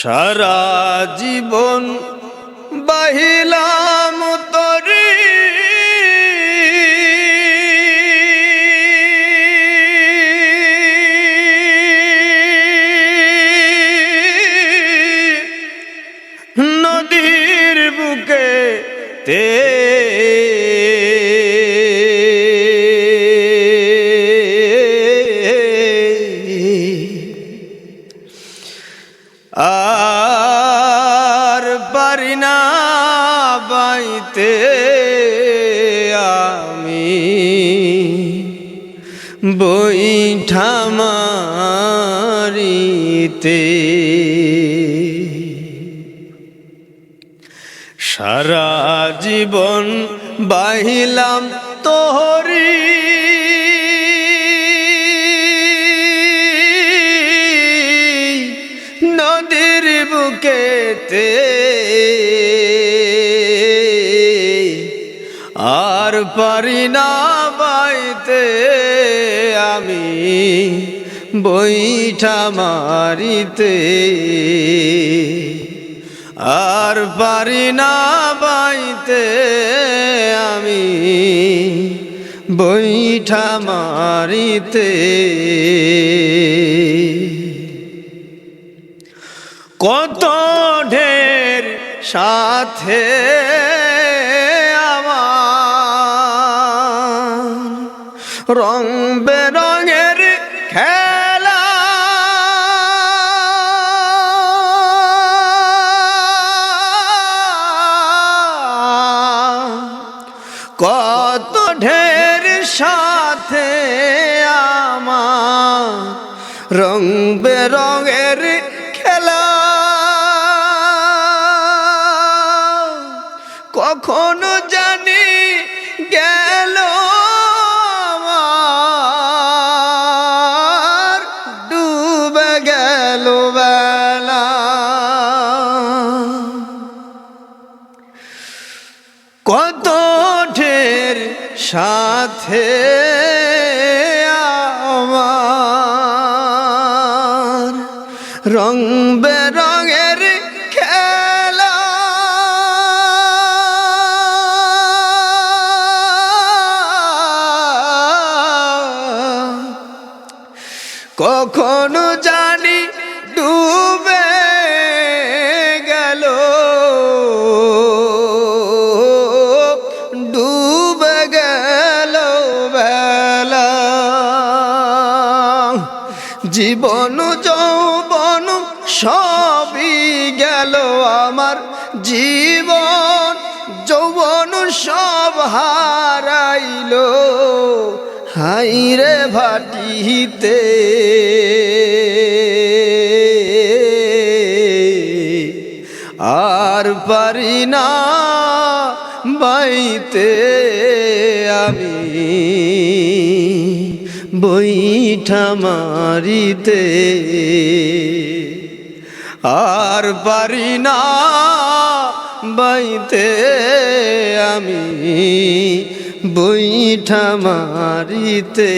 সারা জীবন বাহিলাম তরি। নদীর বুকে তে বাইতে আমি বইঠা মারিতে। সারা জীবন বাহিলাম তোহরি। নদীর বুকেতে পারি না বাইতে, আমি বইঠা মারিতে। আর পারি না বাইতে, আমি বইঠা মারিতে। কত ঢের সাথে রং বেরঙের খেলা। কত ঢের সাথে আমার রং বেরঙের খেলা। কখনো জানি গেল কত ঢের সাথে আমার। রং বেরঙের খেলা। কখনো জীবন, যৌবন, সবই গেল আমার জীবন। যৌবন সব হারাইল হাইরে ভাটিতে। আর পারি না বাইতে আমি। বইঠা মারিতে। আর পারি না বাইতে আমি বৈঠা মারিতে।